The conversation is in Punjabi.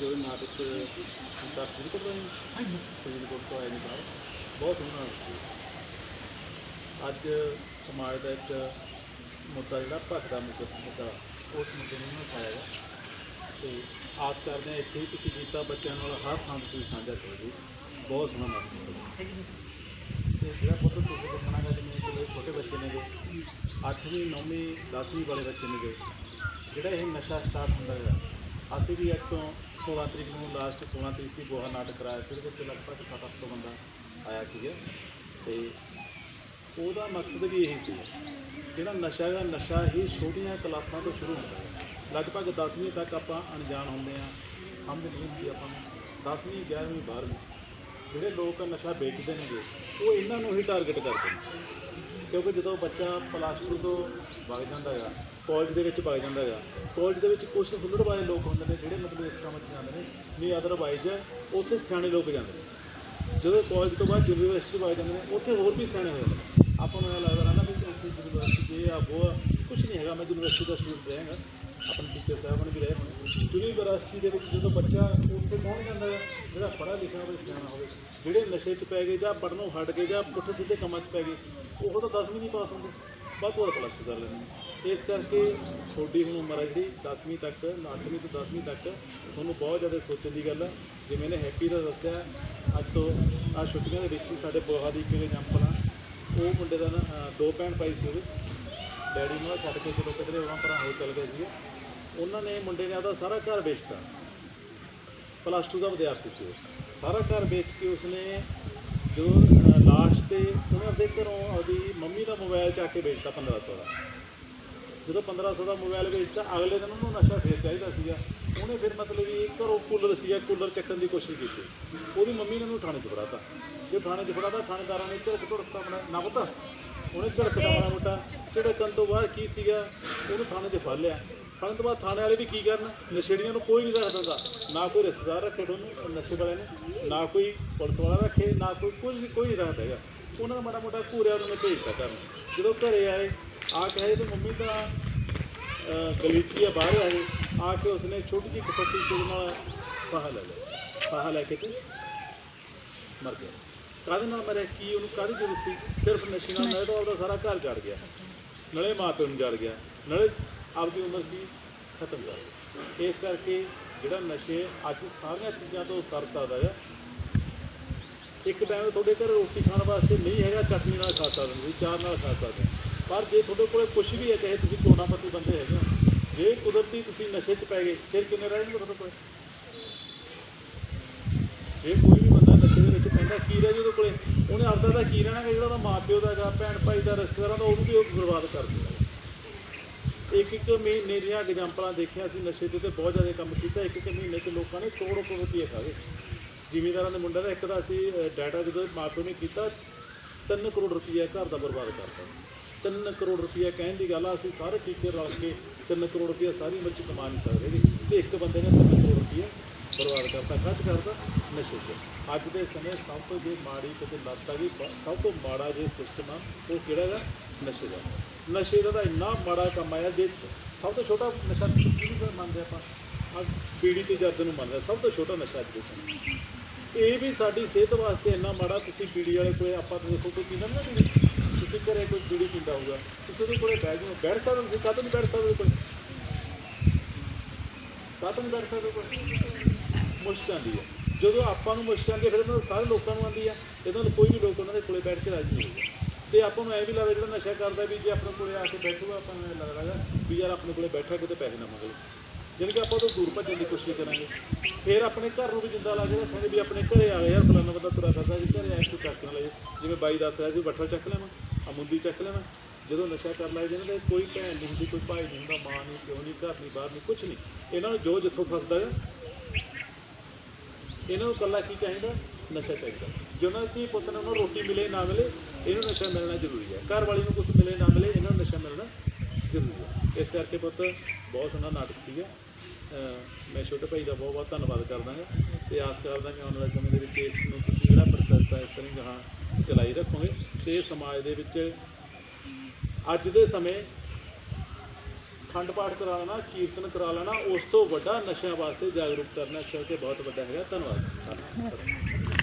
ਜੋ ਨਾਟਕ ਸੰਸਾਰ ਸ਼ੁਰੂ ਕਰ ਰਹੇ ਹਾਂ ਫਰੀਦਕੋਟ ਤੋਂ ਆਏ ਨੇ ਬਾਹਰ। ਬਹੁਤ ਸੋਹਣਾ ਨਾਟਕ ਅੱਜ ਸਮਾਜ ਦਾ ਇੱਕ ਮੁੱਦਾ ਜਿਹੜਾ ਭਖਦਾ ਮੁੱਦਾ ਮੁੱਦਾ ਉਸ ਮੁੱਦੇ ਨੂੰ ਉਹਨਾਂ ਉਠਾਇਆ ਹੈ ਤੇ ਆਸ ਕਰਦੇ ਹਾਂ ਇੱਥੇ ਹੀ ਤੁਸੀਂ ਕੀਤਾ ਬੱਚਿਆਂ ਨਾਲ ਹਰ ਥਾਂ ਤੇ ਤੁਸੀਂ ਸਾਂਝਾ ਕਰੋ ਜੀ। ਬਹੁਤ ਸੋਹਣਾ ਨਾਟਕ ਹੈ। ਤੇ ਜਿਹੜਾ ਪੁੱਤ ਤੁਸੀਂ ਦੇਖਣਾਗਾ ਜਿਵੇਂ ਕਿ ਛੋਟੇ ਬੱਚੇ ਨੇ ਜੋ 8ਵੀਂ 9ਵੀਂ 10ਵੀਂ ਵਾਲੇ ਬੱਚੇ ਨੇ ਜੋ ਜਿਹੜਾ ਇਹ ਨਸ਼ਾ ਸਟਾਰਟ ਹੁੰਦਾ ਹੈ ਅਸੀਂ ਵੀ ਅੱਜ ਤੋਂ 16 ਤਰੀਕ ਨੂੰ ਲਾਸਟ 16 ਤਰੀਕ ਸੀ ਗੋਹਾ ਨਾਟਕ ਕਰਾਇਆ ਸੀ, ਉਹਦੇ ਵਿੱਚ ਲਗਭਗ 7-8 ਬੰਦਾ ਆਇਆ ਸੀਗਾ। ਤੇ ਉਹਦਾ ਮਕਸਦ ਵੀ ਇਹੀ ਸੀ, ਜਿਹੜਾ ਨਸ਼ਾ ਹੈ ਨਸ਼ਾ ਹੀ ਛੋਟੀਆਂ ਕਲਾਸਾਂ ਤੋਂ ਸ਼ੁਰੂ ਹੁੰਦਾ ਹੈ। ਲਗਭਗ 10ਵੀਂ ਤੱਕ ਆਪਾਂ ਅਣਜਾਣ ਹੁੰਦੇ ਆ ਸਮਝ ਨਹੀਂ ਹੁੰਦੀ ਆਪਾਂ ਨੂੰ। 10ਵੀਂ 11ਵੀਂ 12ਵੀਂ ਜਿਹੜੇ ਲੋਕ ਨਸ਼ਾ ਵੇਚਦੇ ਨੇਗੇ, ਉਹ ਇਹਨਾਂ ਨੂੰ ਹੀ ਟਾਰਗੇਟ ਕਰਦੇ ਨੇ। ਕਿਉਂਕਿ ਜਦੋਂ ਬੱਚਾ ਪਲੱਸ 2 ਤੋਂ ਵਗ ਜਾਂਦਾ ਹੈਗਾ ਕਾਲਜ ਦੇ ਵਿੱਚ ਵਗ ਜਾਂਦਾ ਹੈਗਾ ਕਾਲਜ ਦੇ ਵਿੱਚ ਕੁਝ ਹੁੱਲੜ ਵਾਲੇ ਲੋਕ ਹੁੰਦੇ ਨੇ ਜਿਹੜੇ ਮਤਲਬ ਇਸ ਕੰਮ 'ਚ ਜਾਂਦੇ ਨੇ ਨਹੀਂ ਅਦਰਵਾਈਜ਼ ਉੱਥੇ ਸਿਆਣੇ ਲੋਕ ਜਾਂਦੇ ਨੇ। ਜਦੋਂ ਕਾਲਜ ਤੋਂ ਬਾਅਦ ਯੂਨੀਵਰਸਿਟੀ ਵਗ ਜਾਂਦੇ ਨੇ, ਉੱਥੇ ਹੋਰ ਵੀ ਸਿਆਣੇ ਹੋ ਜਾਂਦੇ ਨੇ। ਆਪਾਂ ਨੂੰ ਇਹ ਲੱਗਦਾ ਰਹਿੰਦਾ ਵੀ ਉੱਥੇ ਯੂਨੀਵਰਸਿਟੀ ਇਹ ਆ, ਉਹ ਆ ਕੁਝ ਨਹੀਂ ਹੈਗਾ। ਮੈਂ ਯੂਨੀਵਰਸਿਟੀ ਦਾ ਸਟੂਡੈਂਟ ਰਹਾਂਗਾ ਆਪਣੇ ਟੀਚਰ ਸਾਹਿਬਾਨ ਵੀ ਰਹੇ ਹੋਣੇ। ਯੂਨੀਵਰਸਿਟੀ ਦੇ ਵਿੱਚ ਜਦੋਂ ਬੱਚਾ ਪਹੁੰਚ ਜਾਂਦਾ ਹੈ ਜਿਹੜਾ ਪੜ੍ਹਾ ਲਿਖਿਆ ਹੋਵੇ, ਸਿਆਣਾ ਹੋਵੇ, ਜਿਹੜੇ ਨਸ਼ੇ 'ਚ ਪੈ ਗਏ ਜਾਂ ਪੜ੍ਹਨੋਂ ਹਟ ਗਏ ਜਾਂ ਪੁੱਠੇ ਸਿੱਧੇ ਕੰਮਾਂ 'ਚ ਪੈ ਗਏ, ਉਹ ਤਾਂ 10ਵੀਂ ਨਹੀਂ ਪਾਸ ਹੁੰਦੇ। ਬਾਅਦ ਹੋਰ ਪਲੱਸ ਟੂ ਕਰ ਲੈਂਦੇ ਇਸ ਕਰਕੇ ਤੁਹਾਡੀ ਹੁਣ ਉਮਰ ਹੈ ਜਿਹੜੀ 10ਵੀਂ ਤੱਕ 8ਵੀਂ ਤੋਂ 10ਵੀਂ ਤੱਕ, ਤੁਹਾਨੂੰ ਬਹੁਤ ਜ਼ਿਆਦਾ ਸੋਚਣ ਦੀ ਗੱਲ ਹੈ ਜਿਵੇਂ ਨੇ ਹੈਪੀ ਦਾ ਦੱਸਿਆ, ਅੱਜ ਤੋਂ ਆ ਛੁੱਟੀਆਂ ਦੇ ਵਿੱਚ ਸਾਡੇ ਬੋਹਾ ਦੀ ਇੱਕ ਐਗਜ਼ਾਮਪਲ ਆ ਉਹ ਮੁੰਡੇ ਦਾ ਨਾ ਦੋ ਭੈਣ ਭਾਈ ਸੀ ਉਹਦੇ। ਡੈਡੀ ਨੂੰ ਛੱਡ ਕੇ ਜਦੋਂ ਕਿਧਰੇ ਉਹਨਾਂ ਪਰ ਹੋ ਚੱਲ ਗਏ ਸੀਗੇ। ਉਹਨਾਂ ਨੇ ਮੁੰਡੇ ਨੇ ਆਪਦਾ ਸਾਰਾ ਘਰ ਵੇਚਤਾ। ਪਲੱਸ 2 ਦਾ ਵਿਦਿਆਰਥੀ ਸੀ ਉਹ। ਸਾਰਾ ਘਰ ਵੇਚ ਕੇ ਉਸਨੇ ਜੋ ਲਾਸਟ ਤੇ ਉਹਨੇ ਆਪਣੇ ਘਰੋਂ ਆਪਦੀ ਮੰਮੀ ਦਾ ਮੋਬਾਈਲ ਚੱਕ ਕੇ ਵੇਚਤਾ 1500 ਦਾ। ਜਦੋਂ 1500 ਦਾ ਮੋਬਾਈਲ ਵੇਚਤਾ, ਅਗਲੇ ਦਿਨ ਉਹਨੂੰ ਨਸ਼ਾ ਫੇਰ ਚਾਹੀਦਾ ਸੀਗਾ। ਉਹਨੇ ਫਿਰ ਮਤਲਬ ਵੀ ਘਰੋਂ ਕੂਲਰ ਸੀਗਾ ਕੂਲਰ ਚੱਕਣ ਦੀ ਕੋਸ਼ਿਸ਼ ਕੀਤੀ। ਉਹਦੀ ਮੰਮੀ ਨੇ ਉਹਨੂੰ ਥਾਣੇ 'ਚ ਫੜਾਤਾ। ਜੇ ਥਾਣੇ 'ਚ ਫੜਾਤਾ, ਥਾਣੇਦਾਰਾਂ ਨੇ ਝੜਕ ਝੜਕਾ ਬਣਾ ਨਾ ਪਤਾ। ਉਹਨੇ ਝੜਕਦਾ ਮਾੜਾ ਮੋਟਾ। ਝੜਕਣ ਤੋਂ ਬਾਅਦ ਕੀ ਸੀਗਾ? ਉਹਨੂੰ ਥਾਣੇ 'ਚ ਫੜ ਲਿਆ। ਫੜਨ ਤੋਂ ਬਾਅਦ ਥਾਣੇ ਵਾਲੇ ਵੀ ਕੀ ਕਰਨ? ਨਸ਼ੇੜੀਆਂ ਨੂੰ ਕੋਈ ਨਹੀਂ ਰੱਖਦਾ ਨਾ ਕੋਈ ਰਿਸ਼ਤੇਦਾਰ ਰੱਖੇ ਉਹਨੂੰ ਨਸ਼ੇ ਵਾਲੇ ਨੇ ਨਾ ਕੋਈ ਪੁਲਿਸ ਵਾਲਾ ਰੱਖੇ ਨਾ ਕੋਈ ਕੁਝ ਵੀ ਕੋਈ ਨਹੀਂ ਰੱਖਦਾ ਹੈਗਾ। ਉਹਨਾਂ ਦਾ ਮਾੜਾ ਮੋਟਾ ਘੂਰਿਆ ਉਹਨਾਂ ਨੇ ਭੇਜਤਾ ਘਰ ਨੂੰ ਜਦੋਂ ਘਰੇ ਆਏ ਆ ਕਹੇ ਤੇ ਮੰਮੀ ਤਾਂ ਅਹ ਗਲੀਚੀ ਆ ਬਾਹਰ ਆਏ ਆ ਕੇ ਉਸਨੇ ਛੋਟੀ ਜਿਹੀ ਕਪੱਟੀ ਉਹਦੇ ਨਾਲ ਫਾਹਾ ਲੈ ਲਿਆ। ਫਾਹਾ ਲੈ ਕੇ ਤੇ ਮਰ ਗਿਆ। ਕਾਹਦੇ ਨਾਲ ਮਰਿਆ? ਕੀ ਉਹਨੂੰ ਕਾਹਦੀ ਜ਼ਰੂਰਤ ਸੀ? ਸਿਰਫ ਨਸ਼ੇ ਨਾਲ ਮੈਂ ਤਾਂ ਸਾਰਾ ਘਰ ਜੜ ਗਿਆ। ਨਾਲੇ ਮਾਂ ਪਿਓ ਨੂੰ ਜੜ ਗਿਆ। ਨਾਲੇ ਆਪਦੀ ਉਮਰ ਸੀ ਖਤਮ ਕਰ ਗਈ ਇਸ ਕਰਕੇ ਜਿਹੜਾ ਨਸ਼ੇ ਅੱਜ ਸਾਰੀਆਂ ਚੀਜ਼ਾਂ ਤੋਂ ਕਰ ਸਕਦਾ ਆ ਇੱਕ ਟਾਈਮ ਤੁਹਾਡੇ ਘਰ ਰੋਟੀ ਖਾਣ ਵਾਸਤੇ ਨਹੀਂ ਹੈਗਾ ਚਟਨੀ ਨਾਲ ਖਾ ਸਕਦੇ ਤੁਸੀਂ ਚਾਹ ਨਾਲ ਖਾ ਸਕਦੇ ਹੋ। ਪਰ ਜੇ ਤੁਹਾਡੇ ਕੋਲ ਕੁਝ ਵੀ ਹੈ ਚਾਹੇ ਤੁਸੀਂ ਕੋਨਾਪਤੀ ਬੰਦੇ ਹੈਗੇ ਹੋ ਜੇ ਕੁਦਰਤੀ ਤੁਸੀਂ ਨਸ਼ੇ 'ਚ ਪੈ ਗਏ ਫਿਰ ਕਿਵੇਂ ਰਹਿਣਗੇ ਤੁਹਾਡੇ ਕੋਲ? ਜੇ ਕੋਈ ਵੀ ਬੰਦਾ ਨਸ਼ੇ ਦੇ ਵਿੱਚ ਪੈਂਦਾ ਕੀ ਰਹਿ ਜੀ ਉਹਦੇ ਕੋਲੇ? ਉਹਨੇ ਆਪਦਾ ਤਾਂ ਕੀ ਰਹਿਣਾ ਗਾ, ਜਿਹੜਾ ਉਹਦਾ ਮਾਂ ਪਿਓ ਦਾ ਹੈਗਾ ਭੈਣ ਭਾਈ ਦਾ ਰਿਸ਼ਤੇਦਾਰਾਂ ਦਾ ਉਹਨੂੰ ਵੀ ਉਹ ਬਰਬਾਦ ਕਰ ਦਿੰਦਾ। ਇੱਕ ਇੱਕ ਮਹੀਨੇ ਦੀਆਂ ਐਗਜ਼ਾਮਪਲਾਂ ਦੇਖਿਆ ਸੀ, ਨਸ਼ੇ ਦੇ ਤੇ ਬਹੁਤ ਜ਼ਿਆਦਾ ਕੰਮ ਕੀਤਾ, ਇੱਕ ਇੱਕ ਮਹੀਨੇ 'ਚ ਲੋਕਾਂ ਨੇ ਕਰੋੜੋ ਕਰੋੜ ਰੁਪਏ ਖਾਵੇ ਜ਼ਿਮੀਂਦਾਰਾਂ ਦੇ ਮੁੰਡਾ ਦਾ ਇੱਕ ਦਾ ਅਸੀਂ ਡਾਟਾ ਜਦੋਂ ਮਾਂ ਪਿਓ ਨੇ ਕੀਤਾ 3 ਕਰੋੜ ਰੁਪਏ ਘਰ ਦਾ ਬਰਬਾਦ ਕਰਤਾ। 3 ਕਰੋੜ ਰੁਪਏ ਕਹਿਣ ਦੀ ਗੱਲ ਆ, ਅਸੀਂ ਸਾਰੇ ਟੀਚਰ ਰਲ ਕੇ 3 ਕਰੋੜ ਰੁਪਏ ਸਾਰੀ ਉਮਰ 'ਚ ਕਮਾ ਨਹੀਂ ਸਕਦੇ। ਜੀ ਤੇ ਇੱਕ ਬੰਦੇ ਨੇ 3 ਕਰੋੜ ਰੁਪਏ ਬਰਬਾਦ ਕਰਤਾ ਖਰਚ ਕਰਤਾ ਨਸ਼ੇ 'ਚ ਅੱਜ ਦੇ ਸਮੇਂ ਸਭ ਤੋਂ ਜੇ ਮਾੜੀ ਤੇ ਲੱਤ ਆ ਗਈ ਸਭ ਤੋਂ ਮਾੜਾ ਜੇ ਸਿਸਟਮ ਆ ਉਹ ਕਿਹੜਾ ਹੈਗਾ? ਨਸ਼ੇ ਦਾ। ਨਸ਼ੇ ਦਾ ਤਾਂ ਇੰਨਾ ਮਾੜਾ ਕੰਮ ਆਇਆ ਜੇ ਸਭ ਤੋਂ ਛੋਟਾ ਨਸ਼ਾ ਕਿਹਨੂੰ ਮੰਨਦੇ ਆਪਾਂ? ਆ ਪੀੜੀ ਤੇ ਜਰਦ ਨੂੰ ਮੰਨਦੇ ਆ, ਸਭ ਤੋਂ ਛੋਟਾ ਨਸ਼ਾ ਅੱਜ ਦੇ ਇਹ ਵੀ ਸਾਡੀ ਸਿਹਤ ਵਾਸਤੇ ਇੰਨਾ ਮਾੜਾ ਤੁਸੀਂ ਬੀੜੀ ਵਾਲੇ ਕੋਲੇ ਆਪਾਂ ਤਾਂ ਦੇਖੋ ਕੋਈ ਪੀਂਦਾ ਨਾ ਬੀੜੀ ਤੁਸੀਂ ਘਰੇ ਕੋਈ ਬੀੜੀ ਪੀਂਦਾ ਹੋਊਗਾ ਤੁਸੀਂ ਉਹਦੇ ਕੋਲੇ ਬੈਠ ਜਾਓ ਬੈਠ ਸਕਦੇ ਤੁਸੀਂ ਕਾਹਤੋਂ ਨਹੀਂ ਬੈਠ ਸਕਦੇ ਕੋਈ ਕੋਲੇ? ਨਹੀਂ ਬੈਠ ਸਕਦੇ ਕੋਈ ਮੁਸ਼ਕ ਆਉਂਦੀ ਹੈ। ਜਦੋਂ ਆਪਾਂ ਨੂੰ ਮੁਸ਼ਕ ਆਉਂਦੀ ਹੈ, ਫਿਰ ਉਹਨਾਂ ਨੂੰ ਸਾਰੇ ਲੋਕਾਂ ਨੂੰ ਆਉਂਦੀ ਹੈ। ਇਹਨਾਂ ਨੂੰ ਕੋਈ ਵੀ ਲੋਕ ਉਹਨਾਂ ਦੇ ਕੋਲੇ ਬੈਠ ਕੇ ਰਾਜੀ ਨਹੀਂ ਹੋਊਗਾ ਤੇ ਆਪਾਂ ਨੂੰ ਐ ਵੀ ਲੱਗਦਾ ਜਿਹੜਾ ਨਸ਼ਾ ਕਰਦਾ ਵੀ ਜੇ ਆਪਣੇ ਕੋਲੇ ਆ ਕੇ ਬੈਠੂਗਾ, ਆਪਾਂ ਨੂੰ ਐਂ ਲੱਗਦਾ ਹੈਗਾ ਵੀ ਯਾਰ ਆਪਣੇ ਕੋਲੇ ਬੈਠਾ ਕਿਤੇ ਪੈਸੇ ਨਾ ਮੰਗੇ। ਜਾਣੀ ਕਿ ਆਪਾਂ ਤੋਂ ਦੂਰ ਭੱਜਣ ਦੀ ਕੋਸ਼ਿਸ਼ ਕਰਾਂਗੇ। ਫਿਰ ਆਪਣੇ ਘਰ ਨੂੰ ਵੀ ਜਿੰਦਾ ਲਾ ਕੇ ਰੱਖਾਂਗੇ ਵੀ ਆਪਣੇ ਘਰੇ ਆ ਗਿਆ ਯਾਰ ਫਲਾਣਾ ਬੰਦਾ ਤੁਰਾ ਫਿਰਦਾ ਜੀ, ਘਰੇ ਆਇਆ ਕੋਈ ਚੱਕ ਨਾ ਲਏ। ਜਿਵੇਂ ਬਾਈ ਦੱਸ ਰਿਹਾ ਸੀ, ਬੱਠਲ ਚੱਕ ਲੈਣਾ ਆ ਮੁੰਦੀ ਚੱਕ ਲੈਣਾ। ਜਦੋਂ ਨਸ਼ਾ ਕਰ ਲਾਏ ਜਿਹਨਾਂ ਦੇ ਕੋਈ ਭੈਣ ਨਹੀਂ ਹੁੰਦੀ, ਕੋਈ ਭਾਈ ਨਹੀਂ ਹੁੰਦਾ, ਮਾਂ ਨਹੀਂ, ਪਿਓ ਨਹੀਂ, ਘਰ ਨਹੀਂ, ਬਾਹਰ ਨਹੀਂ ਕੁਝ ਨਹੀਂ। ਇਹਨਾਂ ਨੂੰ ਜੋ ਜਿੱਥੋਂ ਫਸਦਾ ਹੈ ਇਹਨਾਂ ਨੂੰ ਇਕੱਲਾ ਕੀ ਚਾਹੀਦਾ? ਨਸ਼ਾ ਚਾਹੀਦਾ। ਜੇ ਉਹਨਾਂ ਦੀ ਪੁੱਤ ਨੂੰ ਉਹਨੂੰ ਰੋਟੀ ਮਿਲੇ, ਨਾ ਮਿਲੇ, ਇਹਨੂੰ ਨਸ਼ਾ ਮਿਲਣਾ ਜ਼ਰੂਰੀ ਹੈ। ਘਰ ਵਾਲੀ ਨੂੰ ਕੁਝ ਮਿਲੇ, ਨਾ ਮਿਲੇ, ਇਹਨਾਂ ਨੂੰ ਨਸ਼ਾ ਮਿਲਣਾ ਜ਼ਰੂਰੀ ਹੈ। ਇਸ ਕਰਕੇ ਪੁੱਤ, ਬਹੁਤ ਸੋਹਣਾ ਨਾਟਕ ਸੀਗਾ ਮੈਂ ਛੋਟੇ ਭਾਈ ਦਾ ਬਹੁਤ ਬਹੁਤ ਧੰਨਵਾਦ ਕਰਦਾ ਹਾਂ ਤੇ ਆਸ ਕਰਦਾ ਕਿ ਆਉਣ ਵਾਲੇ ਸਮੇਂ ਦੇ ਵਿੱਚ ਇਸ ਨੂੰ ਤੁਸੀਂ ਜਿਹੜਾ ਪ੍ਰੋਸੈਸ ਹੈ ਇਸ ਤਰ੍ਹਾਂ ਹੀ ਗਾਹਾਂ ਚਲਾਈ ਰੱਖੋਗੇ ਤੇ ਸਮਾਜ ਦੇ ਵਿੱਚ ਅੱਜ ਦੇ ਸਮੇਂ ਖੰਡ ਪਾਠ ਕਰਾ ਲੈਣਾ, ਕੀਰਤਨ ਕਰਾ ਲੈਣਾ, ਉਸ ਤੋਂ ਵੱਡਾ ਨਸ਼ਿਆਂ ਵਾਸਤੇ ਜਾਗਰੂਕ ਕਰਨਾ ਇਸ ਕਰਕੇ ਬਹੁਤ ਵੱਡਾ ਹੈਗਾ। ਧੰਨਵਾਦ।